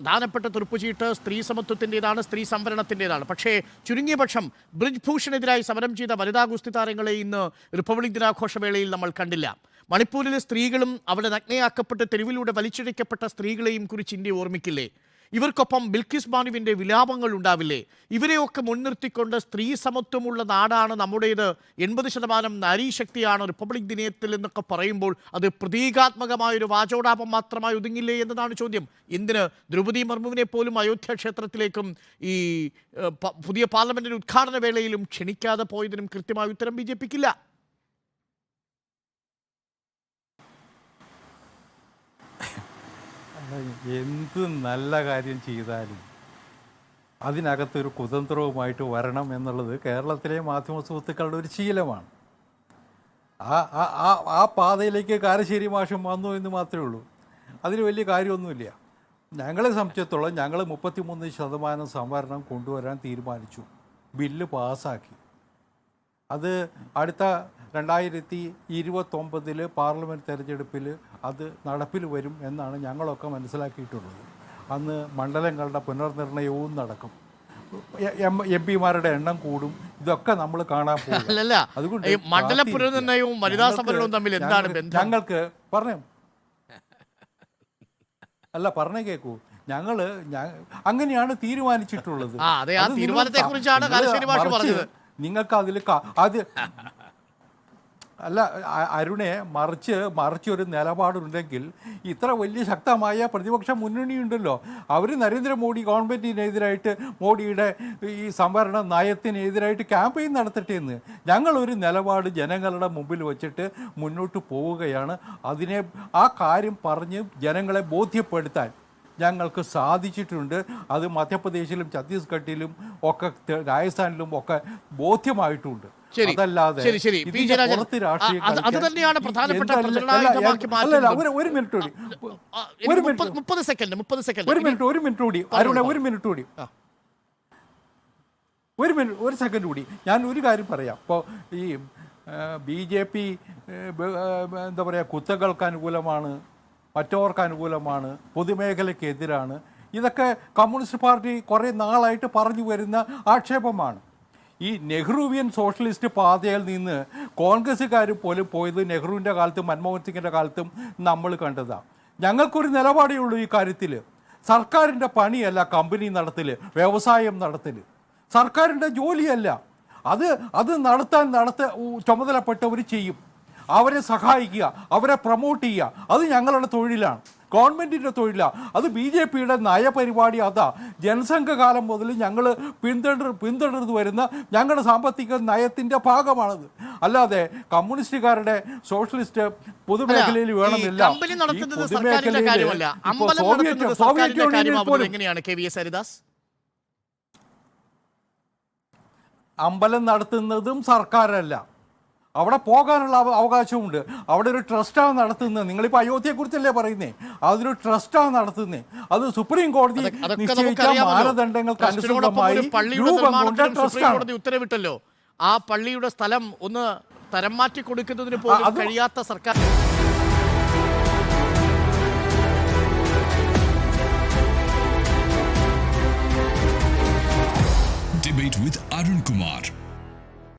പ്രധാനപ്പെട്ട തുറുപ്പുചീട്ട് സ്ത്രീ സമത്വത്തിന്റെതാണ് സ്ത്രീ സംവരണത്തിന്റെതാണ്. പക്ഷേ ചുരുങ്ങിയ പക്ഷം ബ്രിജ് ഭൂഷണെതിരായി സമരം ചെയ്ത വനിതാ ഗുസ്തി താരങ്ങളെ ഇന്ന് റിപ്പബ്ലിക് ദിനാഘോഷവേളയിൽ നമ്മൾ കണ്ടില്ല. മണിപ്പൂരിലെ സ്ത്രീകളും അവിടെ നഗ്നയാക്കപ്പെട്ട് തെരുവിലൂടെ വലിച്ചിഴക്കപ്പെട്ട സ്ത്രീകളെയും കുറിച്ച് ഇന്ത്യ ഓർമ്മിക്കില്ലേ? ഇവർക്കൊപ്പം ബിൽക്കിസ് ബാനുവിന്റെ വിലാപങ്ങൾ ഉണ്ടാവില്ലേ? ഇവരെയൊക്കെ മുൻനിർത്തിക്കൊണ്ട് സ്ത്രീ സമത്വമുള്ള നാടാണ് നമ്മുടേത്. എൺപത് ശതമാനം നാരീശക്തിയാണ് റിപ്പബ്ലിക് ദിനത്തിൽ എന്നൊക്കെ പറയുമ്പോൾ അത് പ്രതീകാത്മകമായൊരു വാചോടാപം മാത്രമായി ഒതുങ്ങില്ലേ എന്നതാണ് ചോദ്യം. എന്തിന്? ദ്രൗപദി മർമുവിനെ പോലും അയോധ്യ ക്ഷേത്രത്തിലേക്കും ഈ പുതിയ പാർലമെന്റിന്റെ ഉദ്ഘാടന വേളയിലും ക്ഷണിക്കാതെ പോയതിനും കൃത്യമായ ഉത്തരം ബി ജെ പിക്കില്ല. എന്ത് നല്ല കാര്യം ചെയ്താലും അതിനകത്തൊരു കുതന്ത്രവുമായിട്ട് വരണം എന്നുള്ളത് കേരളത്തിലെ മാധ്യമ സുഹൃത്തുക്കളുടെ ഒരു ശീലമാണ്. ആ ആ- ആ പാതയിലേക്ക് കാരശ്ശേരി മാഷം വന്നു എന്ന് മാത്രമേ ഉള്ളൂ. അതിന് വലിയ കാര്യമൊന്നുമില്ല. ഞങ്ങളെ സംബന്ധിച്ചിടത്തോളം ഞങ്ങൾ മുപ്പത്തിമൂന്ന് ശതമാനം സംവരണം കൊണ്ടുവരാൻ തീരുമാനിച്ചു. ബില്ല് പാസ്സാക്കി അത് അടുത്ത രണ്ടായിരത്തി ഇരുപത്തൊമ്പതിൽ പാർലമെന്റ് തെരഞ്ഞെടുപ്പിൽ അത് നടപ്പിൽ വരും എന്നാണ് ഞങ്ങളൊക്കെ മനസ്സിലാക്കിയിട്ടുള്ളത്. അന്ന് മണ്ഡലങ്ങളുടെ പുനർനിർണയവും നടക്കും. എം എം പിമാരുടെ എണ്ണം കൂടും. ഇതൊക്കെ നമ്മൾ കാണാൻ പോകും അതുകൊണ്ട് മണ്ഡല പുനർനിർണയവും വനിതാ ഞങ്ങൾക്ക് സമരവും തമ്മിൽ എന്താണ് ബന്ധം? ഞങ്ങൾക്ക് പറഞ്ഞു? അല്ല പറഞ്ഞേ കേൾക്കൂ ഞങ്ങൾ അങ്ങനെയാണ് തീരുമാനിച്ചിട്ടുള്ളത്. നിങ്ങൾക്ക് അതിൽ അത് അല്ല അരുണെ മറിച്ച് മറിച്ച് ഒരു നിലപാടുണ്ടെങ്കിൽ ഇത്ര വലിയ ശക്തമായ പ്രതിപക്ഷ മുന്നണിയുണ്ടല്ലോ. അവർ നരേന്ദ്രമോദി ഗവൺമെന്റിനെതിരായിട്ട് മോഡിയുടെ ഈ സംവരണ നയത്തിനെതിരായിട്ട് ക്യാമ്പയിൻ നടത്തട്ടെ എന്ന് ഞങ്ങളൊരു നിലപാട് ജനങ്ങളുടെ മുമ്പിൽ വച്ചിട്ട് മുന്നോട്ട് പോവുകയാണ്. അതിനെ ആ കാര്യം പറഞ്ഞ് ജനങ്ങളെ ബോധ്യപ്പെടുത്താൻ ഞങ്ങൾക്ക് സാധിച്ചിട്ടുണ്ട്. അത് മധ്യപ്രദേശിലും ഛത്തീസ്ഗഡിലും ഒക്കെ രാജസ്ഥാനിലും ഒക്കെ ബോധ്യമായിട്ടുണ്ട്. അതല്ലാതെ പുറത്ത് രാഷ്ട്രീയം ഒരു മിനിറ്റ് കൂടി. ഒരു മിനിറ്റ്. മുപ്പത് സെക്കൻഡ് മുപ്പത് സെക്കൻഡ്. ഒരു മിനിറ്റ് ഒരു മിനിറ്റ് കൂടി. അരുണ ഒരു മിനിറ്റ് കൂടി. ഒരു മിനിറ്റ് ഒരു സെക്കൻഡ് കൂടി. ഞാൻ ഒരു കാര്യം പറയാം. ഇപ്പോൾ ഈ ബി ജെ പി എന്താ പറയുക കുത്തകൾക്ക് അനുകൂലമാണ് മറ്റവർക്ക് അനുകൂലമാണ് പൊതുമേഖലയ്ക്കെതിരാണ്. ഇതൊക്കെ കമ്മ്യൂണിസ്റ്റ് പാർട്ടി കുറേ നാളായിട്ട് പറഞ്ഞു വരുന്ന ആക്ഷേപമാണ്. ഈ നെഹ്റുവിയൻ സോഷ്യലിസ്റ്റ് പാതയിൽ നിന്ന് കോൺഗ്രസ്സുകാർ പോലും പോയത് നെഹ്റുവിന്റെ കാലത്തും മൻമോഹൻ സിംഗിന്റെ കാലത്തും നമ്മൾ കണ്ടതാണ് ഞങ്ങൾക്കൊരു നിലപാടേ ഉള്ളൂ ഈ കാര്യത്തിൽ. സർക്കാരിന്റെ പണിയല്ല കമ്പനി നടത്തൽ വ്യവസായം നടത്തൽ സർക്കാരിന്റെ ജോലിയല്ല. അത് അത് നടത്താൻ നടത്ത ചുമതലപ്പെട്ടവർ ചെയ്യും. അവരെ സഹായിക്കുക അവരെ പ്രൊമോട്ട് ചെയ്യുക. അത് ഞങ്ങളുടെ തൊഴിലാണ്. ഗവൺമെന്റിന്റെ തൊഴിലാണ് അത് ബി ജെ പിയുടെ നയപരിപാടി അതാ. ജനസംഘ കാലം മുതൽ ഞങ്ങൾ പിന്തുടർ പിന്തുടർന്നു വരുന്ന ഞങ്ങളുടെ സാമ്പത്തിക നയത്തിന്റെ ഭാഗമാണത്. അല്ലാതെ കമ്മ്യൂണിസ്റ്റുകാരുടെ സോഷ്യലിസ്റ്റ് പൊതുമേഖലയിൽ വേണമെന്നില്ല. സോവിയറ്റ് സോവിയറ്റ് യൂണിയനിൽ പോലും. അമ്പലം നടത്തുന്നതും സർക്കാരല്ല. അവിടെ പോകാനുള്ള അവ- അവകാശമുണ്ട് അവിടെ ഒരു ട്രസ്റ്റാണ് നടത്തുന്നത്. നിങ്ങളിപ്പോൾ അയോധ്യയെക്കുറിച്ചല്ലേ പറയുന്നേ? അതൊരു ട്രസ്റ്റാണ് നടത്തുന്നത്. അത് സുപ്രീം കോടതി നിശ്ചയിച്ച. മാനദണ്ഡങ്ങൾക്ക് അനുസൃതമായി രൂപം കൊണ്ട ട്രസ്റ്റാണ്. ഉത്തരവിട്ടല്ലോ. ആ പള്ളിയുടെ സ്ഥലം ഒന്ന് തരം മാറ്റി കൊടുക്കുന്നതിന് പോലും കഴിയാത്ത സർക്കാർ